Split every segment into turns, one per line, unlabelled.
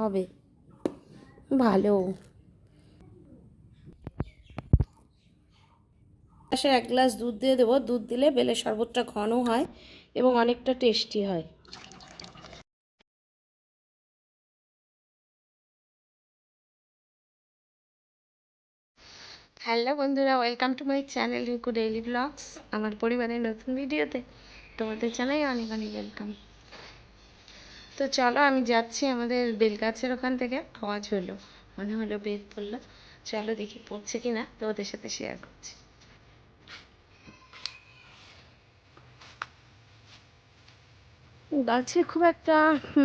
হবে। ভালো। পাশে এক গ্লাস দুধ দিয়ে দেবো। দুধ দিলে বেলের শরবতটা ঘন হয় এবং অনেকটা টেস্টি হয়। হ্যালো বন্ধুরা, welcome to my channel Riku daily vlogs. আমার পরিবারের নতুন ভিডিওতে তোমাদের জানাই অনেক অনেক ওয়েলকাম। তো চলো আমি যাচ্ছি আমাদের বেলগাছের ওখান থেকে। আওয়াজ হলো, মনে হলো বেদ পড়ল চলো দেখি পড়ছে কি না তো ওদের সাথে শেয়ার করছি। গাছে খুব একটা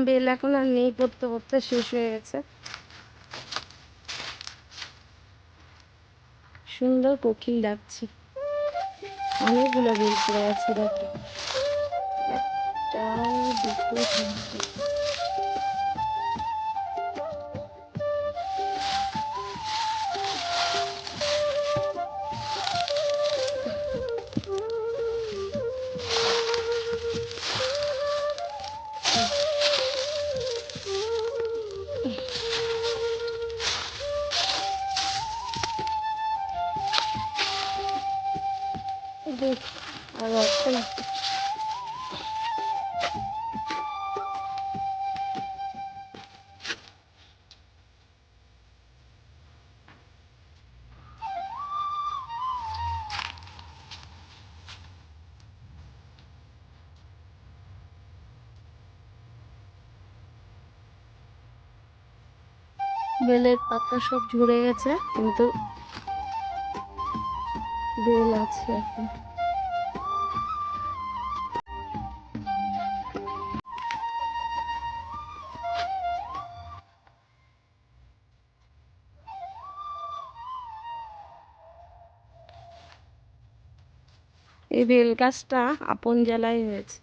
বেল এখন আর নেই, পড়তে পড়তে শেষ হয়ে গেছে। সুন্দর কোকিল ডাকছে। অনেকগুলো বেল পড়ে আছে দেখো। একটা দুটো তিনটে দেখ আর একটা বেলের পাতা সব ঝরে গেছে, কিন্তু বেল আছে এখন। এই বেল গাছটা আপন জেলায় হয়েছে।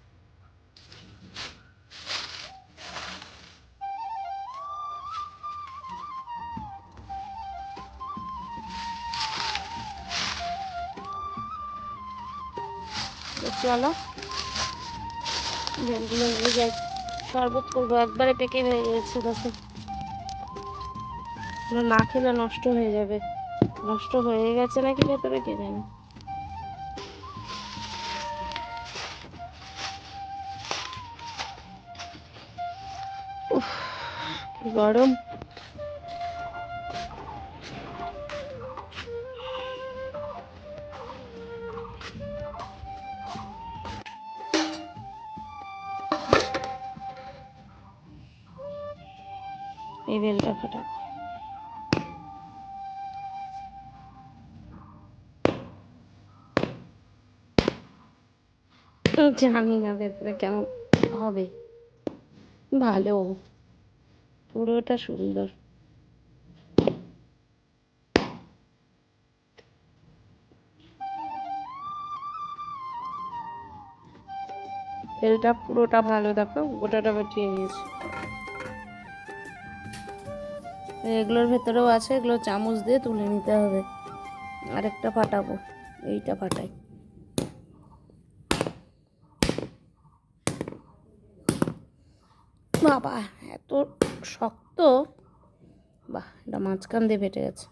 চলো। যাই। শরবত করব। একবারে পেকে হয়ে গেছে, দেখো। না খেলে নষ্ট হয়ে যাবে। নষ্ট হয়ে গেছে নাকি ভেতরে কে জানে। গরম। এই বেলটা ফাটা জানি না ভেতরে কেমন হবে। ভালো। পুরোটা সুন্দর। তেলটা পুরোটা ভালো দেখো, গোটাটা বাটিয়ে নিয়েছি এগুলোর ভেতরেও আছে, এগুলো চামচ দিয়ে তুলে নিতে হবে। আরেকটা ফাটাবো, এইটা ফাটাই। বাবা, এত শক্ত। বাহ, এটা মাঝখান দিয়ে ফেটে গেছে।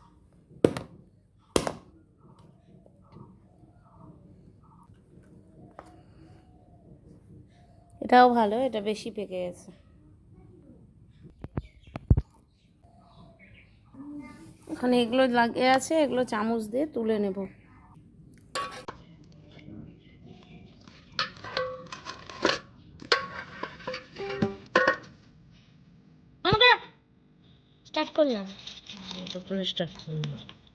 এটাও ভালো, এটা বেশি পেকে গেছে। ওখানে এগুলো লাগে আছে এগুলো চামচ দিয়ে তুলে নেব। স্টার্ট করলাম।
স্টার্ট
এগুলোকে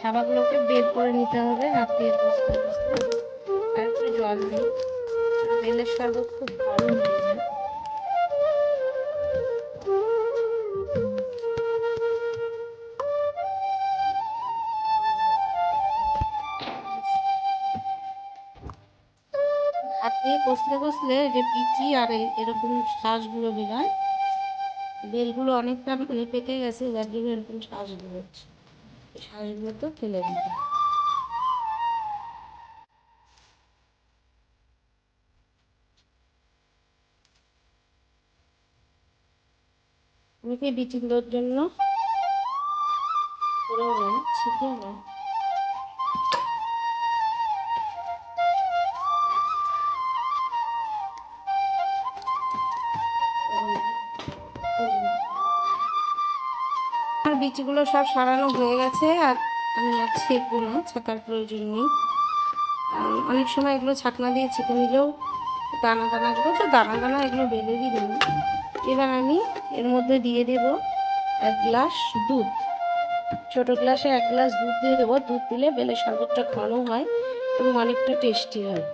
ছাপাগুলোকে বের করে নিতে হবে, হাত দিয়ে বুঝতে বুঝতে আর একটু জল দিই। বেলের শরবত খুব ভালো হয়ে যায়। কষলে কষলে যে পিচি আর এরকম শ্বাসগুলো বেরোয়, বেলগুলো অনেকটা মানে পেকে গেছে, যার জন্য এরকম শ্বাস বেরোচ্ছে। এই শ্বাসগুলো তো ফেলে দিতে। বিচিগুলোর জন্য করেও নেয় ছিটেও নেয় বিচিগুলো সব সারানো হয়ে গেছে আর আমি যাচ্ছি এগুলো ছাকার প্রয়োজন নেই। অনেক সময় এগুলো ছাকনা দিয়ে ছেঁকে নিলেও দানা দানাগুলো তো দানা দানা এগুলো বেরোরই দেবো এবার আমি এর মধ্যে দিয়ে দেব এক গ্লাস দুধ। ছোট গ্লাসে এক গ্লাস দুধ দিয়ে দেবো। দুধ দিলে বেলে শরবতটা ঘন হয় এবং অনেকটা টেস্টি হয়।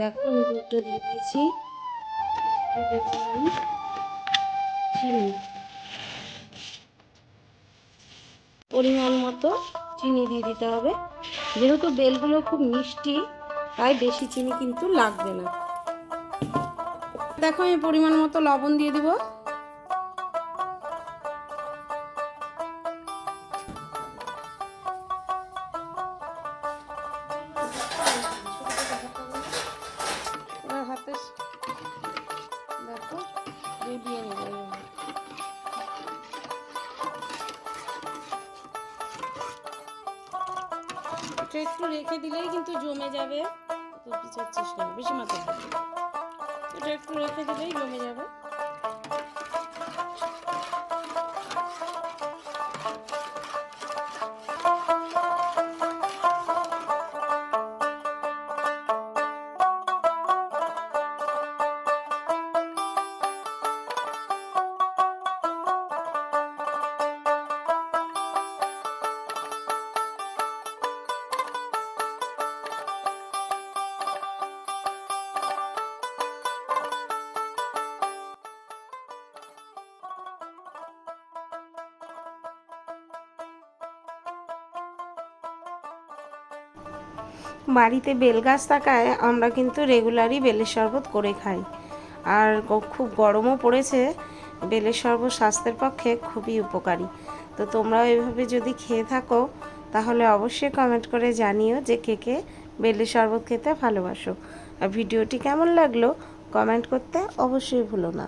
দেখো, আমি দুধটা দিয়ে দিয়েছি। চিনি পরিমাণ মতো চিনি দিয়ে দিতে হবে। যেহেতু বেলগুলো খুব মিষ্টি, তাই বেশি চিনি কিন্তু লাগবে না। দেখো, আমি পরিমাণ মতো লবণ দিয়ে দিব। এটা একটু রেখে দিলেই কিন্তু জমে যাবে তো পিছার চেষ্টা বেশি মাত্রা। এটা একটু রেখে দিলেই জমে যাবে বাড়িতে বেল গাছ থাকায় আমরা কিন্তু রেগুলারই বেলের শরবত করে খাই। আর খুব গরমও পড়েছে, বেলের শরবত স্বাস্থ্যের পক্ষে খুবই উপকারী। তো তোমরাও এভাবে যদি খেয়ে থাকো, তাহলে অবশ্যই কমেন্ট করে জানিও যে কে কে বেলের শরবত খেতে ভালোবাসো। আর ভিডিওটি কেমন লাগল কমেন্ট করতে অবশ্যই ভুলো না।